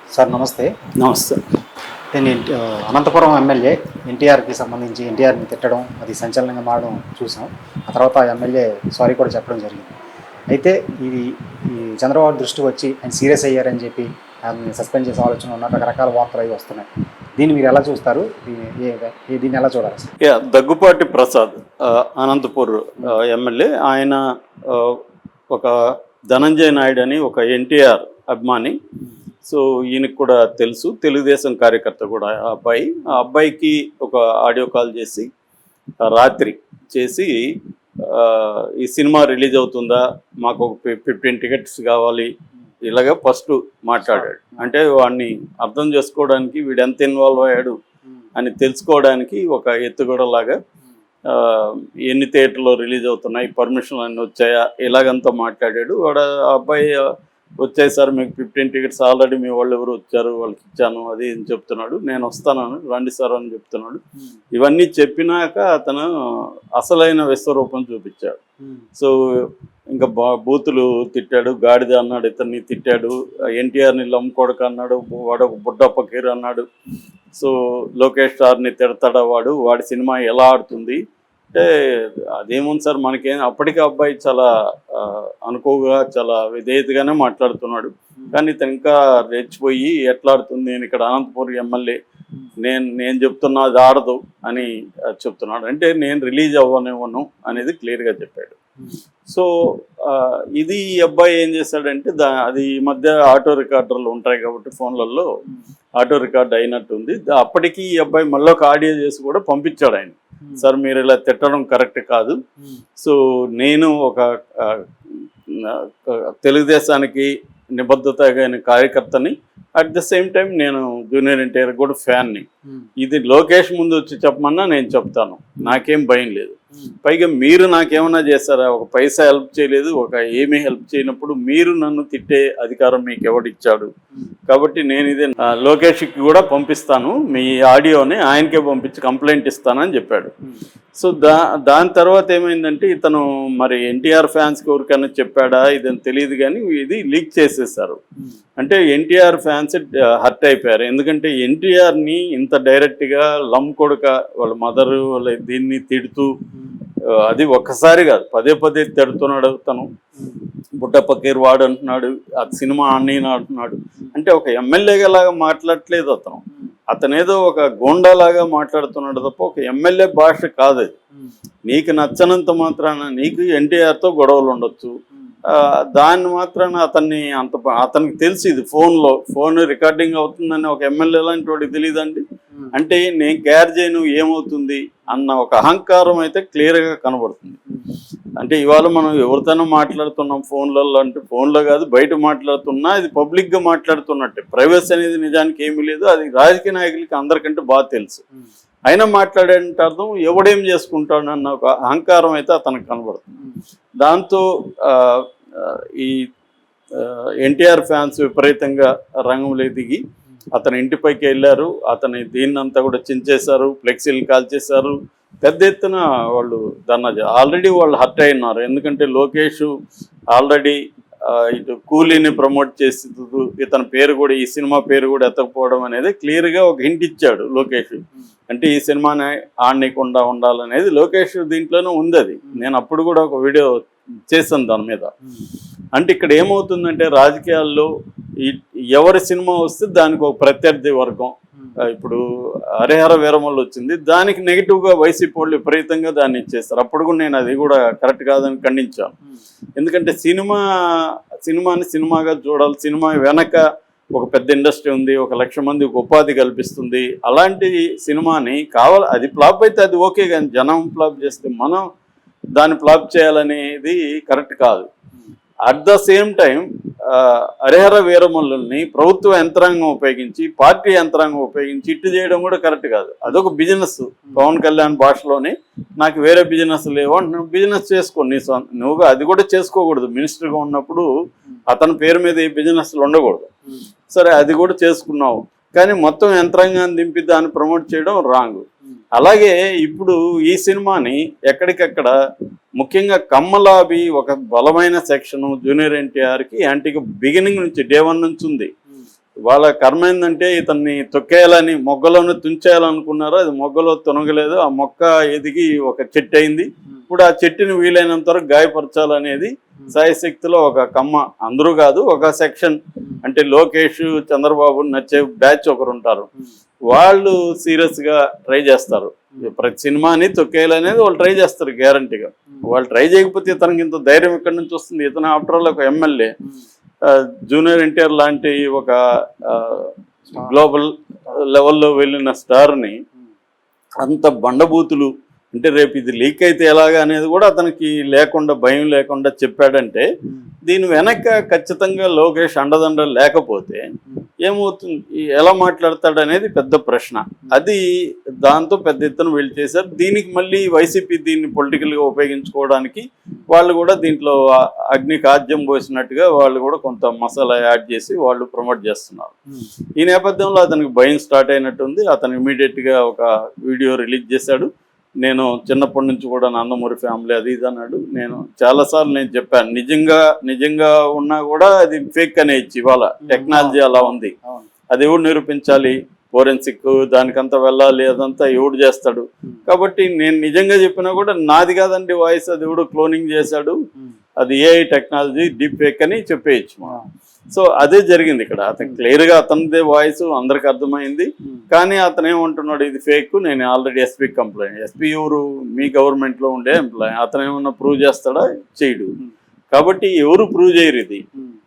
Sir నమస్తే. నమస్తే. నేను అనంతపురం ఎమ్మెల్యే ఎన్టీఆర్కి సంబంధించి ఎన్టీఆర్ని తిట్టడం అది సంచలనంగా మారడం చూసాం. ఆ తర్వాత ఆ ఎమ్మెల్యే సారీ కూడా చెప్పడం జరిగింది. అయితే ఇది ఈ చంద్రబాబు దృష్టికి వచ్చి ఆయన సీరియస్ అయ్యారని చెప్పి ఆయన సస్పెండ్ చేసే ఆలోచన ఉన్న రకరకాల వార్తలు అవి వస్తున్నాయి. దీన్ని మీరు ఎలా చూస్తారు? దీన్ని ఏ- ఏ- దీన్ని ఎలా చూడాలి sir? Yeah Daggubati Prasad Anantapur MLA. ఆయన ఒక ధనంజయ నాయుడు అని ఒక ఎన్టీఆర్ అభిమాని. సో ఈయనకు కూడా తెలుసు. తెలుగుదేశం కార్యకర్త కూడా ఆ అబ్బాయి. ఆ అబ్బాయికి ఒక ఆడియో కాల్ చేసి రాత్రి చేసి ఈ సినిమా రిలీజ్ అవుతుందా? మాకు ఒక ఫిఫ్టీన్ టికెట్స్ కావాలి. ఇలాగ ఫస్ట్ మాట్లాడాడు. అంటే వాడిని అర్థం చేసుకోవడానికి వీడు ఎంత ఇన్వాల్వ్ అయ్యాడు అని తెలుసుకోవడానికి ఒక ఎత్తుగడలాగా ఎన్ని థియేటర్లో రిలీజ్ అవుతున్నాయి పర్మిషన్ అన్ని వచ్చాయా ఇలాగంతా మాట్లాడాడు. వాడు ఆ అబ్బాయి వచ్చాయి సార్ మీకు ఫిఫ్టీన్ టికెట్స్ ఆల్రెడీ మీ వాళ్ళు ఎవరు వచ్చారు వాళ్ళకి ఇచ్చాను అది అని చెప్తున్నాడు. నేను వస్తాను రండి సార్ అని చెప్తున్నాడు. ఇవన్నీ చెప్పినాక అతను అసలైన విశ్వరూపం చూపించాడు. సో ఇంకా బా బూతులు తిట్టాడు గాడిద అన్నాడు ఇతన్ని తిట్టాడు ఎన్టీఆర్ని లమ్ముకోడక అన్నాడు వాడు ఒక బుడ్డ పకీర్ అన్నాడు. సో లోకేష్ స్టార్ని తిడతాడా వాడు? వాడి సినిమా ఎలా ఆడుతుంది? అంటే అదేముంది సార్ మనకేం అప్పటికే అబ్బాయి చాలా అనుకోగా చాలా విధేయతగానే మాట్లాడుతున్నాడు. కానీ ఇతను ఇంకా రెచ్చిపోయి ఎట్లా ఆడుతుంది నేను ఇక్కడ అనంతపూర్ ఎమ్మెల్యే నేను నేను చెప్తున్నా అది ఆడదు అని చెప్తున్నాడు. అంటే నేను రిలీజ్ అవ్వనివ్వను అనేది క్లియర్గా చెప్పాడు. సో ఇది ఈ అబ్బాయి ఏం చేశాడంటే దా అది ఈ మధ్య ఆటో రికార్డర్లు ఉంటాయి కాబట్టి ఫోన్లలో ఆటో రికార్డ్ అయినట్టుంది. అప్పటికి ఈ అబ్బాయి మళ్ళీ ఒక ఆడియో చేసి కూడా పంపించాడు ఆయన. సార్ మీరు ఇలా తిట్టడం కరెక్ట్ కాదు. సో నేను ఒక తెలుగుదేశానికి నిబద్ధత అయిన కార్యకర్తని అట్ ద సేమ్ టైం నేను జూనియర్ ఎన్టీఆర్ కూడా ఫ్యాన్ని. ఇది లోకేష్ ముందు వచ్చి చెప్పమన్నా నేను చెప్తాను. నాకేం భయం లేదు. పైగా మీరు నాకేమన్నా చేస్తారా? ఒక పైసా హెల్ప్ చేయలేదు ఒక ఏమీ హెల్ప్ చేయనప్పుడు మీరు నన్ను తిట్టే అధికారం మీకు ఎవడిచ్చాడు కాబట్టి నేను ఇది లోకేష్కి కూడా పంపిస్తాను మీ ఆడియోని ఆయనకే పంపించి కంప్లైంట్ ఇస్తానని చెప్పాడు. సో దా దాని తర్వాత ఏమైందంటే ఇతను మరి ఎన్టీఆర్ ఫ్యాన్స్కి ఎవరికైనా చెప్పాడా? ఇదని తెలియదు కానీ ఇది లీక్ చేసేసారు. అంటే ఎన్టీఆర్ ఫ్యాన్స్ హర్ట్ అయిపోయారు. ఎందుకంటే ఎన్టీఆర్ని ఇంత డైరెక్ట్గా లమ్ కొడుక వాళ్ళ మదర్ వాళ్ళ దీన్ని తిడుతూ అది ఒక్కసారి కాదు. పదే పదే తిడుతున్నాడు తను. బుట్ట పకీర్ వాడు అంటున్నాడు ఆ సినిమా అన్నీన అంటున్నాడు. అంటే ఒక ఎమ్మెల్యేగా లాగా మాట్లాడట్లేదు అతను. అతను ఏదో ఒక గోండాలాగా మాట్లాడుతున్నాడు తప్ప ఒక ఎమ్మెల్యే భాష కాదు అది. నీకు నచ్చనంత మాత్రాన నీకు ఎన్టీఆర్తో గొడవలు ఉండొచ్చు. దాన్ని మాత్రాన అతన్ని అంత అతనికి తెలిసి ఇది ఫోన్లో. ఫోన్ రికార్డింగ్ అవుతుందని ఒక ఎమ్మెల్యే లాంటి వాడికి తెలియదండి అంటే నేను కేర్ చేయను ఏమవుతుంది అన్న ఒక అహంకారం అయితే క్లియర్గా కనబడుతుంది. అంటే ఇవాళ మనం ఎవరితోనో మాట్లాడుతున్నాం ఫోన్లలో అంటే ఫోన్లో కాదు బయట మాట్లాడుతున్నా ఇది పబ్లిక్గా మాట్లాడుతున్నట్టే. ప్రైవసీ అనేది నిజానికి ఏమీ లేదు అది రాజకీయ నాయకులకి అందరికంటే బాగా తెలుసు. అయినా మాట్లాడేంటే అర్థం ఎవడేం చేసుకుంటాడు అన్న ఒక అహంకారం అయితే అతనికి కనబడుతుంది. దాంతో ఈ ఎన్టీఆర్ ఫ్యాన్స్ విపరీతంగా రంగంలో దిగి అతని ఇంటిపైకి వెళ్ళారు అతని దీన్నంతా కూడా చించేశారు ఫ్లెక్సీలు కాల్చేశారు. పెద్ద ఎత్తున వాళ్ళు ధర్నా ఆల్రెడీ వాళ్ళు హర్ట్ అయినారు ఎందుకంటే లోకేష్ ఆల్రెడీ ఇటు కూలీని ప్రమోట్ చేసి ఇతని పేరు కూడా ఈ సినిమా పేరు కూడా ఎత్తకపోవడం అనేది క్లియర్గా ఒక హింట్ ఇచ్చాడు లోకేష్. అంటే ఈ సినిమాని ఆడనీయకుండా ఉండాలనేది లోకేష్ దీంట్లోనే ఉంది అది. నేను అప్పుడు కూడా ఒక వీడియో చేశాను దాని మీద. అంటే ఇక్కడ ఏమవుతుందంటే రాజకీయాల్లో ఈ- ఎవరి సినిమా వస్తే దానికి ఒక ప్రత్యర్థి వర్గం. ఆ, ఇప్పుడు హరిహర వీరమల్లు వచ్చింది. దానికి నెగిటివ్గా వైసీపీ వాళ్ళు విపరీతంగా దాన్ని ఇచ్చేస్తారు అప్పుడు కూడా నేను అది కూడా కరెక్ట్ కాదని ఖండించాను. ఎందుకంటే సినిమా సినిమాని సినిమాగా చూడాలి సినిమా వెనక ఒక పెద్ద ఇండస్ట్రీ ఉంది ఒక లక్ష మందికి ఉపాధి కల్పిస్తుంది. అలాంటి సినిమాని కావాలి అది ఫ్లాప్ అయితే అది ఓకే కానీ జనం ఫ్లాప్ చేస్తే మనం దాన్ని ఫ్లాప్ చేయాలనేది కరెక్ట్ కాదు. At the same time Harihara వీరమల్లుల్ని ప్రభుత్వ యంత్రాంగం ఉపయోగించి పార్టీ యంత్రాంగం ఉపయోగించి ఇట్టు చేయడం కూడా కరెక్ట్ కాదు. అదొక బిజినెస్. పవన్ కళ్యాణ్ భాషలోనే నాకు వేరే బిజినెస్ లేవు అంటే నువ్వు బిజినెస్ చేసుకో నీ నువ్వు అది కూడా చేసుకోకూడదు. మినిస్టర్గా ఉన్నప్పుడు అతని పేరు మీద ఏ బిజినెస్లు ఉండకూడదు. సరే అది కూడా చేసుకున్నావు. కానీ మొత్తం యంత్రాంగాన్ని దింపి దాన్ని ప్రమోట్ చేయడం రాంగ్. అలాగే ఇప్పుడు ఈ సినిమాని ఎక్కడికక్కడ ముఖ్యంగా కమ్మలాబి ఒక బలమైన సెక్షన్ జూనియర్ ఎన్టీఆర్కి యాంటీగా బిగినింగ్ నుంచి డే వన్ నుంచి ఉంది. వాళ్ళ కర్మ ఏంటంటే ఇతన్ని తొక్కేయాలని మొగ్గలోనే తుంచేయాలనుకున్నారు అది మొగ్గలో తునగలేదు. ఆ మొక్క ఎదిగి ఒక చెట్టు అయింది. ఇప్పుడు ఆ చెట్టుని వీలైనంత వరకు గాయపరచాలనేది సాయశక్తిలో ఒక కమ్మ. అందరూ కాదు ఒక సెక్షన్. అంటే లోకేష్ చంద్రబాబు నచ్చే బ్యాచ్ ఒకరు ఉంటారు. వాళ్ళు సీరియస్గా ట్రై చేస్తారు. ప్రతి సినిమాని తొక్కేయాలనేది వాళ్ళు ట్రై చేస్తారు గ్యారంటీగా. వాళ్ళు ట్రై చేయకపోతే ఇతనికి ఇంత ధైర్యం ఎక్కడి నుంచి వస్తుంది. ఇతను ఆఫ్టర్ ఆల్ ఒక ఎమ్మెల్యే. జూనియర్ ఎన్టీఆర్ లాంటి ఒక గ్లోబల్ లెవెల్లో వెళ్ళిన స్టార్ని అంత బండబూతులు అంటే రేపు ఇది లీక్ అయితే ఎలాగా అనేది కూడా అతనికి లేకుండా భయం లేకుండా చెప్పాడంటే దీని వెనక ఖచ్చితంగా లోకేష్ అండదండ లేకపోతే ఏమవుతుంది? ఎలా మాట్లాడతాడు అనేది పెద్ద ప్రశ్న. అది దాంతో పెద్ద ఎత్తున వీళ్ళు చేశారు. దీనికి మళ్ళీ వైసీపీ దీన్ని పొలిటికల్గా ఉపయోగించుకోవడానికి వాళ్ళు కూడా దీంట్లో అగ్ని కాద్యం పోసినట్టుగా వాళ్ళు కూడా కొంత మసాలా యాడ్ చేసి వాళ్ళు ప్రమోట్ చేస్తున్నారు. ఈ నేపథ్యంలో అతనికి భయం స్టార్ట్ అయినట్టుంది. అతను ఇమీడియట్గా ఒక వీడియో రిలీజ్ చేశాడు. నేను చిన్నప్పటి నుంచి కూడా నందమూరి ఫ్యామిలీ అది ఇది అన్నాడు. నేను చాలాసార్లు నేను చెప్పాను నిజంగా నిజంగా ఉన్నా కూడా అది ఫేక్ అనే ఇచ్చి ఇవాళ టెక్నాలజీ అలా ఉంది. అది ఎవడు నిరూపించాలి? ఫోరెన్సిక్ దానికంతా వెళ్ళాలి అదంతా ఎవడు చేస్తాడు? కాబట్టి నేను నిజంగా చెప్పినా కూడా నాది కాదండి వాయిస్ అది ఎవడు క్లోనింగ్ చేశాడు. అది ఏఐ టెక్నాలజీ డీప్ ఫేక్ అని చెప్పేయచ్చు. సో అదే జరిగింది ఇక్కడ. అతను క్లియర్గా అతనిదే వాయిస్ అందరికి అర్థమైంది. కానీ అతను ఏమంటున్నాడు ఇది ఫేక్ నేను ఆల్రెడీ ఎస్పీ కంప్లైంట్ ఎస్పీ ఎవరు? మీ గవర్నమెంట్లో ఉండే ఎంప్లాయ్ అతను ఏమన్నా ప్రూవ్ చేస్తాడా? చేయడు. కాబట్టి ఎవరు ప్రూవ్ చేయరు ఇది.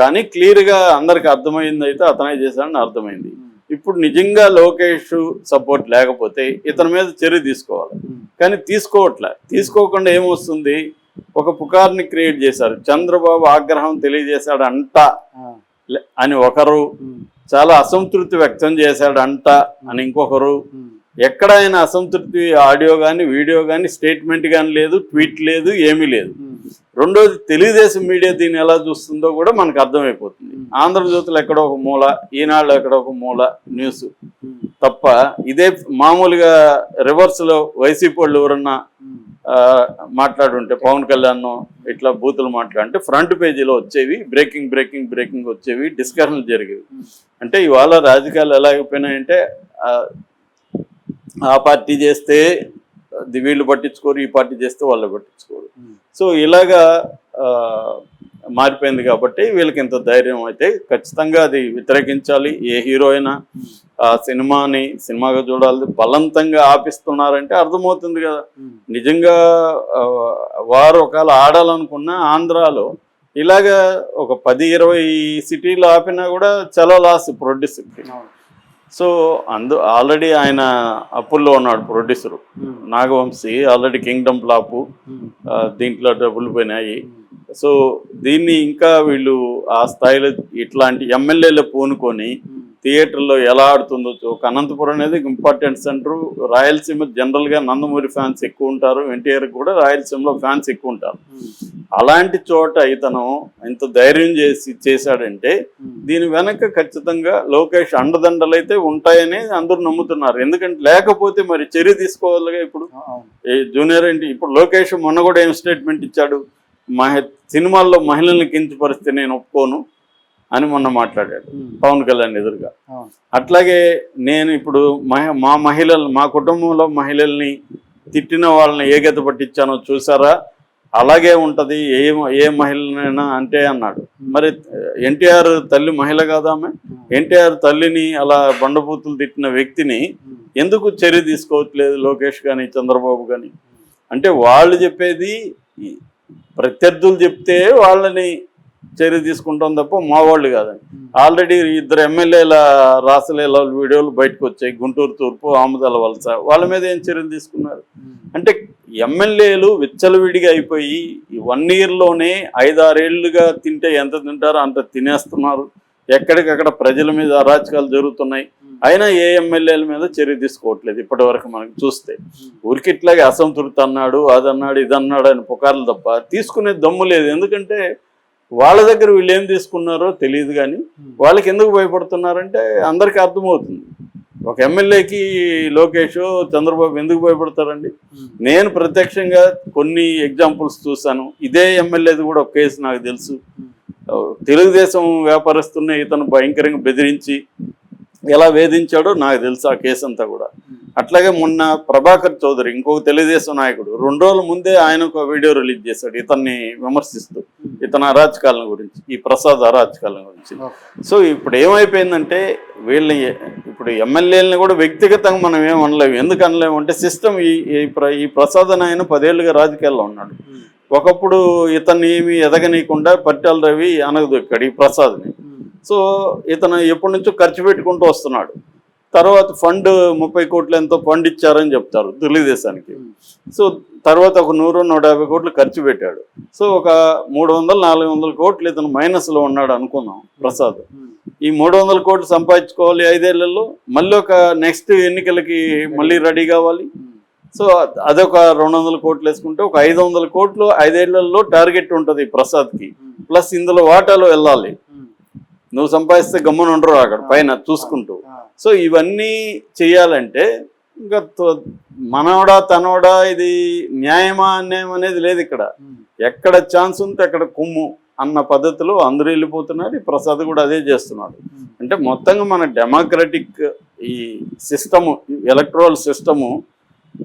కానీ క్లియర్గా అందరికి అర్థమైంది అయితే అతనే చేశాడని అర్థమైంది. ఇప్పుడు నిజంగా లోకేష్ సపోర్ట్ లేకపోతే ఇతని మీద చర్య తీసుకోవాలి. కానీ తీసుకోవట్లే. తీసుకోకుండా ఏమొస్తుంది? ఒక పుకార్ని క్రియేట్ చేశారు. చంద్రబాబు ఆగ్రహం తెలియజేశాడు అంట అని ఒకరు చాలా అసంతృప్తి వ్యక్తం చేశాడు అంట అని ఇంకొకరు. ఎక్కడ ఆయన అసంతృప్తి ఆడియో కానీ వీడియో కానీ స్టేట్మెంట్ కానీ లేదు ట్వీట్ లేదు ఏమీ లేదు. రెండోది తెలుగుదేశం మీడియా దీన్ని ఎలా చూస్తుందో కూడా మనకు అర్థమైపోతుంది. ఆంధ్రజ్యోతిలో ఎక్కడో ఒక మూల ఈనాడు ఎక్కడో ఒక మూల న్యూస్. తప్ప ఇదే మామూలుగా రివర్స్లో వైసీపీ వాళ్ళు ఎవరన్నా మాట్లాడుంటే పవన్ కళ్యాణ్ ఇట్లా బూతులు మాట్లాడితే ఫ్రంట్ పేజీలో వచ్చేవి బ్రేకింగ్ బ్రేకింగ్ బ్రేకింగ్ వచ్చేవి డిస్కషన్లు జరిగేవి. అంటే ఇవాళ రాజకీయాలు ఎలా అయిపోయినాయంటే ఆ, పార్టీ చేస్తే వీళ్ళు పట్టించుకోరు ఈ పార్టీ చేస్తే వాళ్ళు పట్టించుకోరు. సో ఇలాగా మారిపోయింది కాబట్టి వీళ్ళకి ఇంత ధైర్యం అయితే ఖచ్చితంగా అది వ్యతిరేకించాలి. ఏ హీరో అయినా ఆ సినిమాని సినిమాగా చూడాలి బలవంతంగా ఆపిస్తున్నారంటే అర్థమవుతుంది కదా. నిజంగా వారు ఒకవేళ ఆడాలనుకున్న ఆంధ్రాలో ఇలాగా ఒక పది ఇరవై సిటీలు ఆపినా కూడా చాలా లాస్ ప్రొడ్యూసర్కి సో అందు ఆల్రెడీ ఆయన అప్పుల్లో ఉన్నాడు producer. Nagavamsi already kingdom flop ఆ, దీంట్లో డబ్బులు పోయినాయి. సో దీన్ని ఇంకా వీళ్ళు ఆ స్థాయిలో ఇట్లాంటి ఎమ్మెల్యేలు పూనుకొని థియేటర్లో ఎలా ఆడుతుందో ఒక అనంతపురం అనేది ఇంపార్టెంట్ సెంటర్ రాయలసీమ జనరల్గా నందమూరి ఫ్యాన్స్ ఎక్కువ ఉంటారు. ఎన్టీఆర్ కూడా రాయలసీమలో ఫ్యాన్స్ ఎక్కువ ఉంటారు. అలాంటి చోట ఇతను ఇంత ధైర్యం చేసి చేశాడంటే దీని వెనక ఖచ్చితంగా లోకేష్ అండదండలు అయితే ఉంటాయని అందరూ నమ్ముతున్నారు. ఎందుకంటే లేకపోతే మరి చర్య తీసుకోవాలిగా ఇప్పుడు? ఈ జూనియర్ ఏంటి? ఇప్పుడు లోకేష్ మొన్న కూడా ఏం స్టేట్మెంట్ ఇచ్చాడు? మహి సినిమాల్లో మహిళల్ని కించపరిస్తే నేను ఒప్పుకోను. అని మొన్న మాట్లాడాడు. పవన్ కళ్యాణ్ ఎదురుగా. అట్లాగే నేను ఇప్పుడు మహి మా మహిళలు మా కుటుంబంలో మహిళల్ని తిట్టిన వాళ్ళని ఏ గత పట్టించానో చూసారా? అలాగే ఉంటది. ఏ ఏ మహిళనైనా అంటే అన్నాడు. మరి ఎన్టీఆర్ తల్లి మహిళ కాదా ఆమె. ఎన్టీఆర్ తల్లిని అలా బండబూతులు తిట్టిన వ్యక్తిని ఎందుకు చర్య తీసుకోవట్లేదు లోకేష్ కానీ చంద్రబాబు కానీ అంటే వాళ్ళు చెప్పేది ప్రత్యర్థులు చెప్తే వాళ్ళని చర్య తీసుకుంటాం తప్ప మా వాళ్ళు కాదని ఆల్రెడీ ఇద్దరు ఎమ్మెల్యేల రాసలేల వీడియోలు బయటకు వచ్చాయి. గుంటూరు తూర్పు ఆముదాల వలస. వాళ్ళ మీద ఏం చర్యలు తీసుకున్నారు? అంటే ఎమ్మెల్యేలు విచ్చలవిడిగా అయిపోయి ఈ వన్ ఇయర్లోనే ఐదారేళ్ళుగా తింటే ఎంత తింటారో అంత తినేస్తున్నారు. ఎక్కడికక్కడ ప్రజల మీద అరాచకాలు జరుగుతున్నాయి. అయినా ఏ ఎమ్మెల్యేల మీద చర్య తీసుకోవట్లేదు ఇప్పటి వరకు మనకి చూస్తే. ఊరికి ఇట్లాగే అసంతృప్తి అన్నాడు అది అన్నాడు ఇది అన్నాడు అని పుకార్లు తప్ప తీసుకునే దమ్ము లేదు. ఎందుకంటే వాళ్ళ దగ్గర వీళ్ళు ఏం తీసుకున్నారో తెలియదు కానీ వాళ్ళకి ఎందుకు భయపడుతున్నారంటే అందరికీ అర్థమవుతుంది. ఒక ఎమ్మెల్యేకి లోకేష్ చంద్రబాబు ఎందుకు భయపడతారండి? నేను ప్రత్యక్షంగా కొన్ని ఎగ్జాంపుల్స్ చూశాను. ఇదే ఎమ్మెల్యేది కూడా ఒక కేసు నాకు తెలుసు. ఆ, తెలుగుదేశం వ్యాపారస్తున్న ఇతను భయంకరంగా బెదిరించి ఎలా వేధించాడో నాకు తెలుసు ఆ కేసు అంతా కూడా. అట్లాగే మొన్న ప్రభాకర్ చౌదరి ఇంకొక తెలుగుదేశం నాయకుడు రెండు రోజుల ముందే ఆయన ఒక వీడియో రిలీజ్ చేశాడు ఇతన్ని విమర్శిస్తూ. ఇతని అరాచకాలను గురించి ఈ ప్రసాద్ అరాచకాలను గురించి. సో ఇప్పుడు ఏమైపోయిందంటే వీళ్ళని ఇప్పుడు ఎమ్మెల్యేలని కూడా వ్యక్తిగతంగా మనం ఏం అనలేము. ఎందుకు అనలేము అంటే సిస్టమ్ ఈ ఈ ప్ర- ఈ ప్రసాద్ అని ఆయన పదేళ్ళుగా రాజకీయాల్లో ఉన్నాడు. ఒకప్పుడు ఇతన్ని ఏమి ఎదగనీయకుండా పట్టాల రవి అనగదొక్కాడు ఈ ప్రసాద్ని. సో ఇతను ఎప్పటి నుంచో ఖర్చు పెట్టుకుంటూ వస్తున్నాడు. తర్వాత ఫండ్ ముప్పై కోట్లు ఎంతో ఫండ్ ఇచ్చారని చెప్తారు తెలుగుదేశానికి. సో తర్వాత ఒక నూరు నూట యాభై కోట్లు ఖర్చు పెట్టాడు. సో ఒక మూడు వందల నాలుగు వందల కోట్లు ఇతను మైనస్లో ఉన్నాడు అనుకుందాం ప్రసాద్. ఈ మూడు వందల కోట్లు సంపాదించుకోవాలి ఐదేళ్ళలో మళ్ళీ ఒక నెక్స్ట్ ఎన్నికలకి మళ్ళీ రెడీ కావాలి. సో అదొక రెండు వందల కోట్లు వేసుకుంటే ఒక ఐదు వందల కోట్లు ఐదేళ్ళలో టార్గెట్ ఉంటుంది ప్రసాద్కి. ప్లస్ ఇందులో వాటాలో వెళ్ళాలి. నువ్వు సంపాదిస్తే గమ్మున ఉండరు అక్కడ పైన చూసుకుంటూ. సో ఇవన్నీ చేయాలంటే ఇంకా తో- మనోడా తనోడా ఇది న్యాయమా అన్యాయం అనేది లేదు ఇక్కడ. ఎక్కడ ఛాన్స్ ఉంటే అక్కడ కుమ్ము అన్న పద్ధతిలో అందరూ వెళ్ళిపోతున్నారు. ఈ ప్రసాద్ కూడా అదే చేస్తున్నాడు. అంటే మొత్తంగా మన డెమోక్రటిక్ ఈ సిస్టము ఎలక్ట్రల్ సిస్టము